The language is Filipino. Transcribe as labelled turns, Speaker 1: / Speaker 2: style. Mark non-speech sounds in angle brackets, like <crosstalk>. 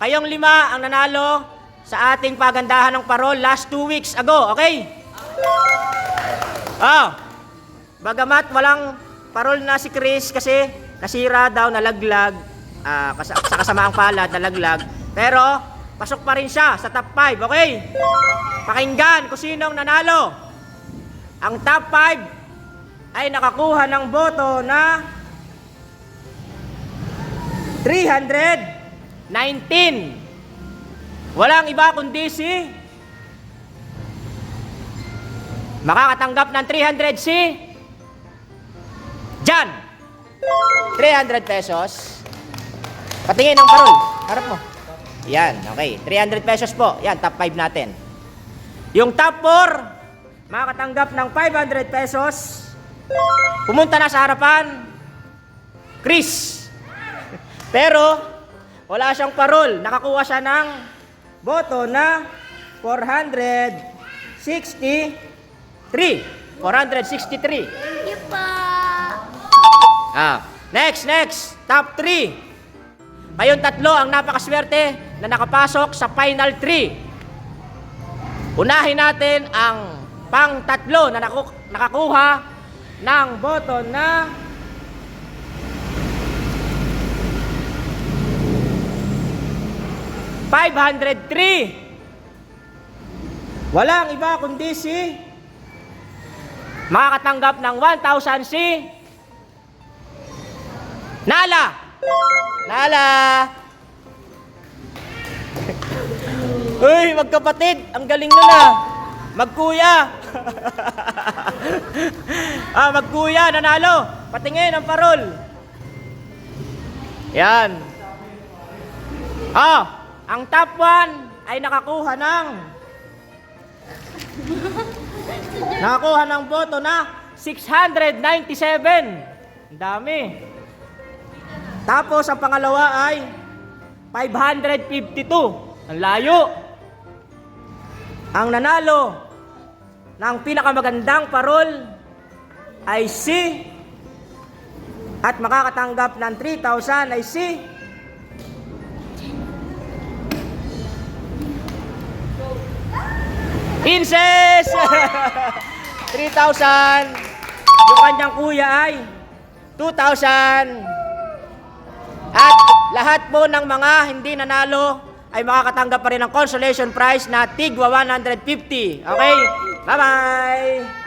Speaker 1: kayong lima ang nanalo sa ating pagandahan ng parol last two weeks ago, okay? Oh, bagamat walang parol na si Chris kasi nasira daw, nalaglag, ah, kas- sa kasamaang palad, nalaglag. Pero, pasok pa rin siya sa top 5, okay? Pakinggan kung sinong nanalo. Ang top 5 ay nakakuha ng boto na 319. Walang iba kundi si makakatanggap ng 300 si Jan. 300 pesos. Patingin ng parol. Harap mo. Yan, okay. 300 pesos po. Yan, top 5 natin. Yung top 4, makakatanggap ng 500 pesos. Pumunta na sa harapan. Chris. <laughs> Pero, wala siyang parol. Nakakuha siya ng boto na 463. 463.
Speaker 2: Thank you po.
Speaker 1: Ah, next, next. Top 3. Kayong tatlo ang napakaswerte na nakapasok sa final 3. Unahin natin ang pang tatlo na naku- nakakuha ng boto na $503. Walang iba kundi si makakatanggap ng 1,000 si Nala! Nala! <laughs> Uy, magkapatid! Ang galing nun ah! Magkuya! <laughs> ah, magkuya, nanalo! Patingin ang parol! Yan. Ah, ang top 1 ay nakakuha ng <laughs> nakakuha ng boto na 697. Ang dami. Tapos ang pangalawa ay 552. Ang layo. Ang nanalo ng pinakamagandang parol ay si at makakatanggap ng 3,000 ay si Princess! <laughs> 3,000. Yung kanyang kuya ay 2,000. At lahat po ng mga hindi nanalo ay makakatanggap pa rin ng consolation prize na tigwa 150. Okay? Bye-bye!